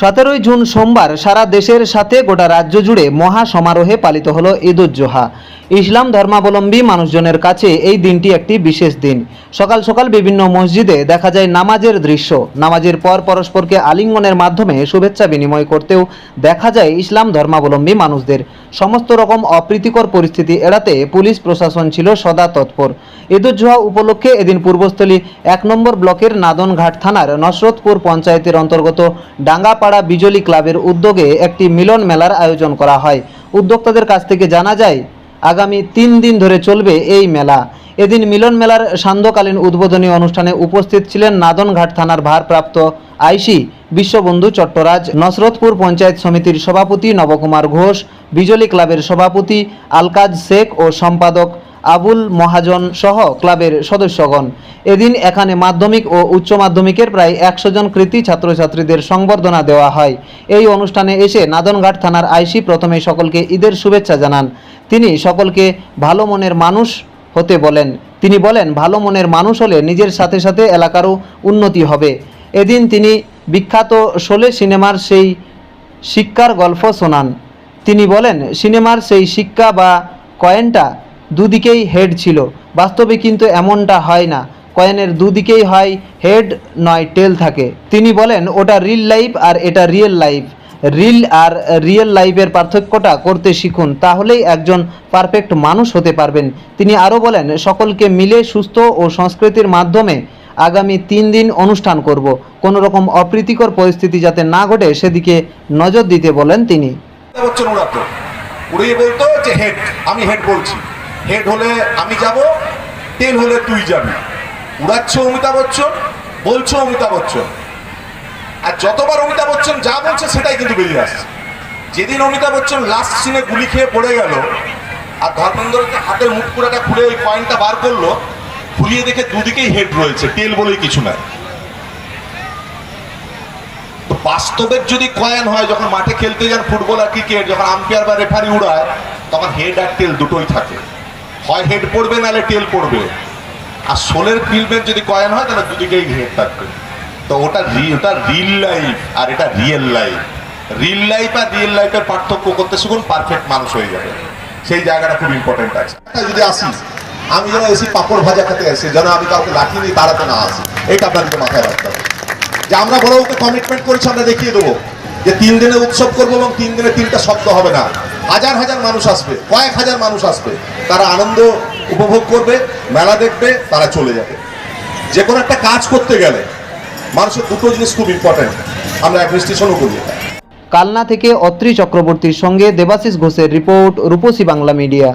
সতেরোই জুন সোমবার সারা দেশের সাথে গোটা রাজ্য জুড়ে মহা সমারোহে পালিত হলো ঈদ উজ ইসলাম ধর্মাবলম্বী মানুষজনের কাছে এই দিনটি একটি বিশেষ দিন। সকাল সকাল বিভিন্ন মসজিদে দেখা যায় নামাজের দৃশ্য। নামাজের পর পরস্পরকে আলিঙ্গনের মাধ্যমে শুভেচ্ছা বিনিময় করতেও দেখা যায় ইসলাম ধর্মাবলম্বী মানুষদের। সমস্ত রকম অপ্রীতিকর পরিস্থিতি এড়াতে পুলিশ প্রশাসন ছিল সদা তৎপর। ঈদুজ্জোহা উপলক্ষে এদিন পূর্বস্থলী এক নম্বর ব্লকের নাদনঘাট থানার নসরতপুর পঞ্চায়েতের অন্তর্গত ডাঙ্গাপাড়া বিজলি ক্লাবের উদ্যোগে একটি মিলন মেলার আয়োজন করা হয়। উদ্যোক্তাদের কাছ থেকে জানা যায়, আগামী তিন দিন ধরে চলবে এই মেলা। এদিন মিলন মেলার সান্ধ্যকালীন উদ্বোধনী অনুষ্ঠানে উপস্থিত ছিলেন নাদনঘাট থানার ভারপ্রাপ্ত আইসি বিশ্ববন্ধু চট্টরাজ, নসরতপুর পঞ্চায়েত সমিতির সভাপতি নবকুমার ঘোষ, বিজলি ক্লাবের সভাপতি আলকাজ শেখ ও সম্পাদক আবুল মহাজন সহ ক্লাবের সদস্যগণ। এদিন এখানে মাধ্যমিক ও উচ্চ মাধ্যমিকের প্রায় একশো জন কৃতি ছাত্রছাত্রীদের সংবর্ধনা দেওয়া হয়। এই অনুষ্ঠানে এসে নাদনঘাট থানার আইসি প্রথমে সকলকে ঈদের শুভেচ্ছা জানান। তিনি সকলকে ভালো মনের মানুষ হতে বলেন। তিনি বলেন, ভালো মনের মানুষ হলে নিজের সাথে সাথে এলাকারও উন্নতি হবে। এদিন তিনি বিখ্যাত শোলে সিনেমার সেই শিক্ষার গল্প শোনান। তিনি বলেন, সিনেমার সেই শিক্ষা বা কয়েনটা দুদিকেই হেড ছিল। বাস্তবে কিন্তু এমনটা হয় না। কয়েনের দুদিকেই হয় হেড নয় টেল থাকে। তিনি বলেন, ওটা রিল লাইফ আর এটা রিয়েল লাইফ রিল আর রিয়েল লাইফের পার্থক্যটা করতে শিখুন, তাহলেই একজন পারফেক্ট মানুষ হতে পারবেন। তিনি আরও বলেন, সকলকে মিলে সুস্থ ও সংস্কৃতির মাধ্যমে আগামী তিন দিন অনুষ্ঠান করব। কোনো রকম অপ্রীতিকর পরিস্থিতি যাতে না ঘটে, সেদিকে নজর দিতে বলেন তিনি। বলতো যে হেড আমি হেড বলছি। হেড হলে আমি যাব টেল হলে তুই যাবি। উড়াচ্ছ অমিতাভ বচ্চন, বলছো অমিতাভ বচ্চন। আর যতবার অমিতাভ বচ্চন যা বলছে সেটাই কিন্তু বেরিয়ে আসছে। যেদিন অমিতাভ বচ্চন লাস্ট সিনে গুলি খেয়ে পড়ে গেল, আর ধর্মেন্দ্র যে হাতের মুখ পুরাটা খুলে ওই কয়েনটা বার করল খুলিয়ে দেখে দুদিকেই হেড রয়েছে টেল বলেই কিছু নাই। তো বাস্তবের যদি কয়েন হয়, যখন মাঠে খেলতে যান ফুটবল আর ক্রিকেট যখন আম্পায়ার বা রেফারি উড়ায়, তখন হেড আর টেল দুটোই থাকে। হয় হেড পড়বে নাহলে টেল পড়বে। আর সোলের ফিল্মের যদি কয়েন হয়, তাহলে দুদিকেই হেড থাকবে। তো ওটা ওটা রিল লাইফ আর এটা রিয়েল লাইফ রিল লাইফ আর রিয়েল লাইফের পার্থক্য করতে শিখুন পারফেক্ট মানুষ হয়ে যাবে। সেই জায়গাটা খুব ইম্পর্টেন্ট আছে। যদি আসি, আমি যেন এসি পাপড় ভাজা খেতে আসি, যেন আমি কাউকে লাঠি নিয়ে তাড়াতে না আসি, এটা আপনাদেরকে মাথায় রাখতে হবে। যে আমরা বড় ওকে কমিটমেন্ট করেছি, আমরা দেখিয়ে দেবো যে তিন দিনে উৎসব করব এবং তিন দিনে তিনটা শব্দ হবে না। হাজার হাজার মানুষ আসবে, কয়েক হাজার মানুষ আসবে। তারা আনন্দ উপভোগ করবে, মেলা দেখবে, তারা চলে যাবে। যে কোনো একটা কাজ করতে গেলে মানুষের দুটো জিনিস খুব ইম্পর্টেন্ট আমরা অ্যাডমিনিস্ট্রেশনও করি কালনা থেকে অত্রি চক্রবর্তীর সঙ্গে দেবাশিস ঘোষের রিপোর্ট, রূপসী বাংলা মিডিয়া।